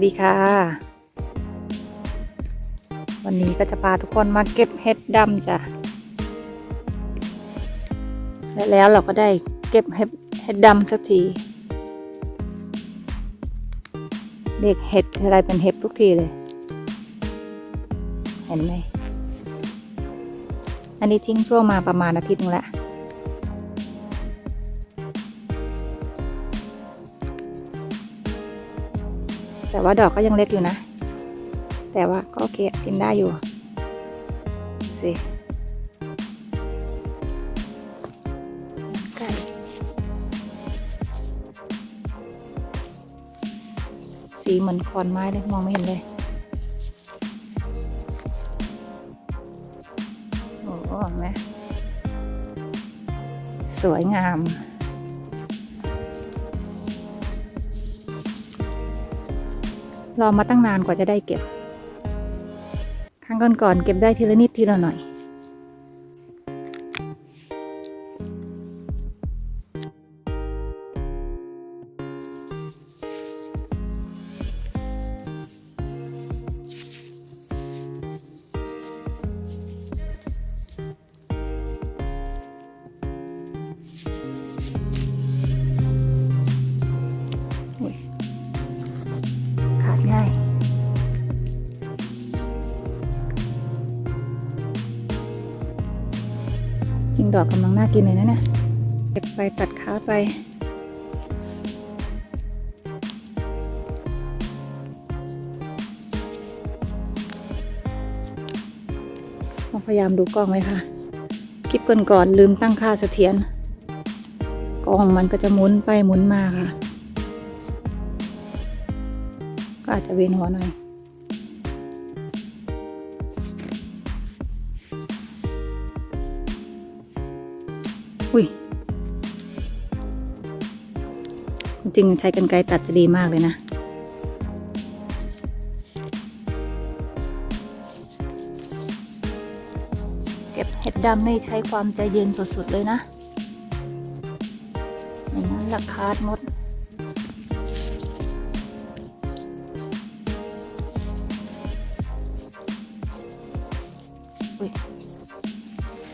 วัสดีค่ะ วันนี้ก็จะพาทุกคนมาเก็บเห็ดดำจ้ะ และแล้วเราก็ได้เก็บเห็ดเห็ดดำสักทีเด็กเห็ดอะไรเป็นเห็ดทุกทีเลย เห็นไหม อันนี้ทิ้งช่วงมาประมาณอาทิตย์นึงละ แต่ว่าดอกก็ยังเล็กอยู่นะ แต่ว่าก็โอเคกินได้อยู่สิไก่สีเหมือนคอนไม้เลยมองไม่เห็นเลยโอ้โหเห็นไหมสวยงาม รอมาตั้งนานกว่าจะได้เก็บ ครั้งก่อนๆเก็บได้ทีละนิดทีละหน่อย ริงดอกกำลังน่ากินเลยนะเนี่ย เก็บไปตัดขาไป พยายามดูกล้องไว้ค่ะ คลิปก่อนๆลืมตั้งค่าเสถียร กล้องมันก็จะหมุนไปหมุนมาค่ะ ก็อาจจะเวียนหัวหน่อย จริงใช้กันไกรตัดจะดีมากเลยนะเก็บเห็ดดำนี่ใช้ความใจเย็นสุดๆเลยนะไม่งั้นราคาดมด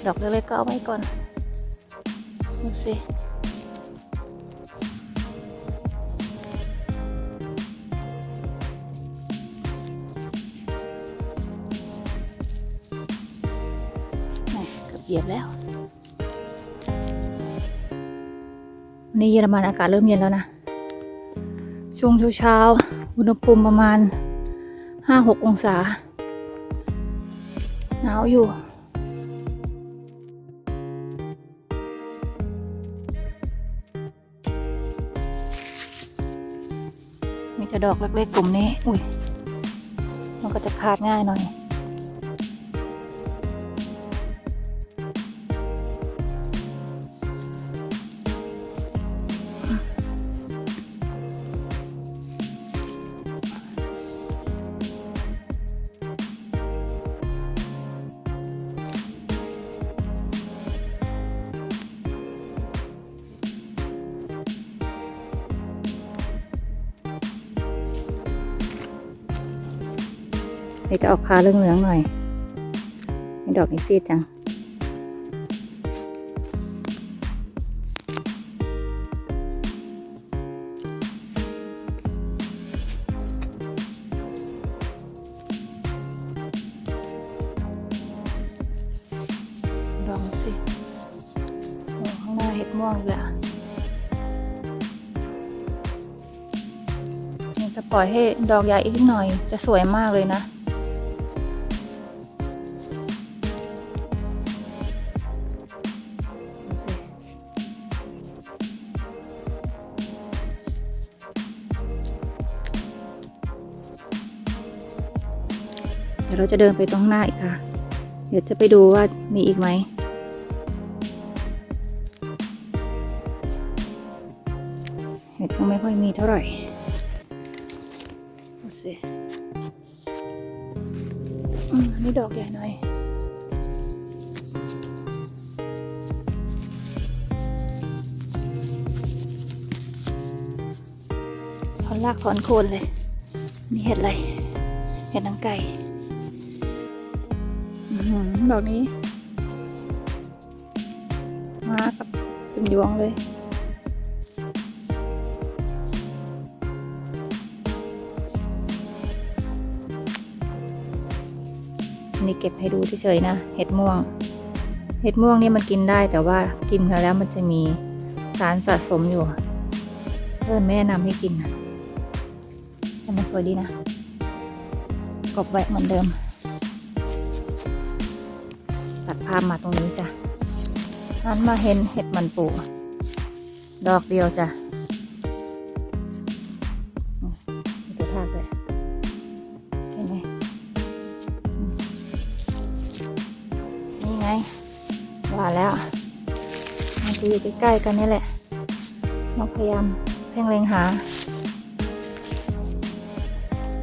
ดอกเล็กๆก็เอาไว้ก่อนดูสิ เหยียบแล้ววันนี้เยอรมันอากาศเริ่มเย็นแล้วนะ ช่วงเช้าๆอุณหภูมิประมาณ 5-6 องศา หนาวอยู่มีแต่ดอกเล็กๆกลุ่มนี้ อุ้ย มันก็จะขาดง่ายหน่อย จะออกคาเรื่องเหลืองหน่อยมีดอกนี้ซีดจัง ลองสิข้างหน้าเห็ดม่วงอีกแล้วจะปล่อยให้ดอกใหญ่อีกหน่อย จะสวยมากเลยนะ ยวเราจะเดินไปตรงหน้าอีกค่ะ เดี๋ยวจะไปดูว่ามีอีกไหม เห็ดก็ไม่ค่อยมีเท่าไหร่ดูสิอืมอันนี่ดอกใหญ่หน่อยถอนรากถอนโคนเลย นี่เห็ดอะไร เห็ดนางไก่ ดอกนี้ มากับเป็นยวงเลยนนี้เก็บให้ดูเฉยๆนะ เห็ดม่วง เห็ดม่วงนี่มันกินได้แต่ว่ากินแล้วมันจะมีสารสะสมอยู่เพื่อนไม่แนะนำให้กินนะแต่มันสวยดีนะกบไว้เหมือนเดิม ดภาพมาตรงนี้จ้ะหันมาเห็นเห็ดมันปูดอกเดียวจ้ะมีตัวทากเลยใช่ไหมนี่ไงว่าแล้วมันจะอยู่ใกล้ๆกันนี่แหละเราพยายามเพ่งเล็งหา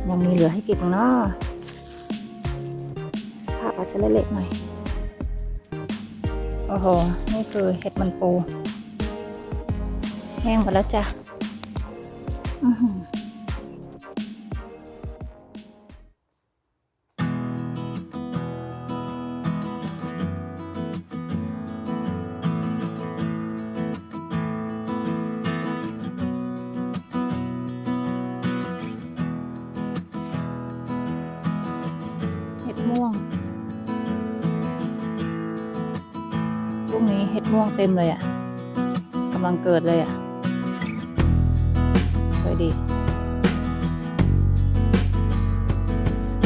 ยังมีเหลือให้เก็บเนาะภาพอาจจะเละๆหน่อย อ้โห นี่คือเห็ดมันปู แห้งหมดแล้วจ้ะ อือ ม่วงเต็มเลยอะ่ะกำลังเกิดเลยอะ่ะสวยดี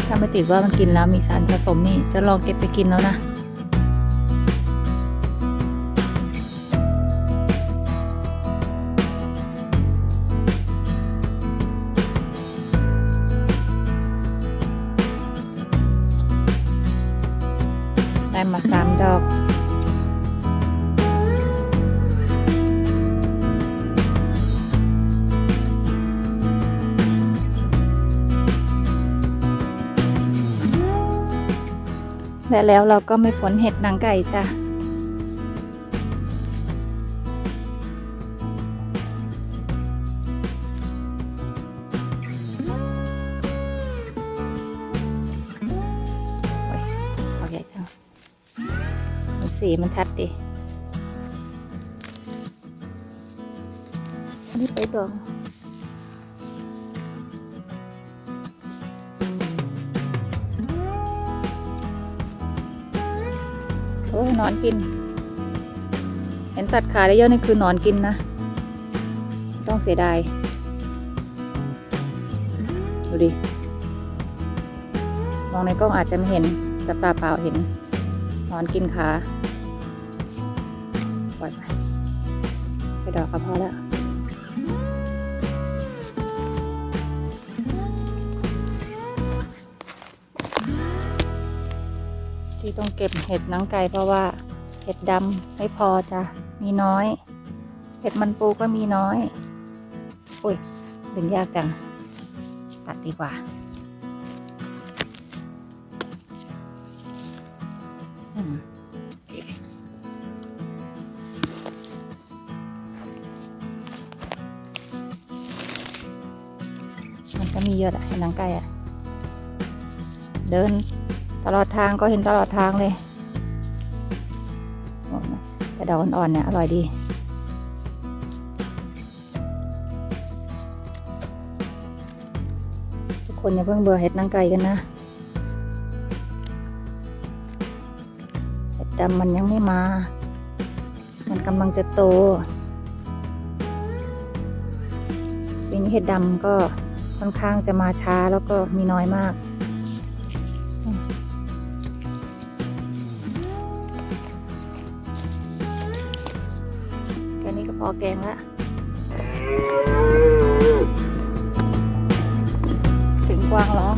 ถ้าไม่ติดว่ามันกินแล้วมีสารสะสมนี่จะลองเก็บไปกินแล้วนะได้มาสามดอก และแล้วเราก็ไม่ผลเห็ดนางไก่จ้ะโอ้ยดอกใหญ่จังมันสีมันชัดดิอันนี้ไปดอง นอนกิน เห็นตัดขาได้เยอะนี่คือนอนกินนะ ต้องเสียดาย ดูดิ มองในกล้องอาจจะไม่เห็น แต่ตาเปล่าเห็น นอนกินขาปล่อยไปไปดอกก็พอแล้ว ที่ต้องเก็บเห็ดหนังไก่เพราะว่าเห็ดดำไม่พอจ้ะมีน้อย เห็ดมันปูก็มีน้อย อุ้ยดึงยากจัง ตัดดีกว่าม,มันก็มีเยอะอะเห็นหนังไก่อะเดิน ตลอดทางก็เห็นตลอดทางเลยโอ้ยแต่ดอกอ่อนๆเนี่ยอร่อยดีทุกคนอย่าเพิ่งเบื่อเห็ดนางไก่กันนะ เห็ดดำมันยังไม่มา มันกำลังจะโตปีนี้เห็ดดำก็ค่อนข้างจะมาช้าแล้วก็มีน้อยมาก ค่นี้ก็พอแกงละเสีงกวางเหรอ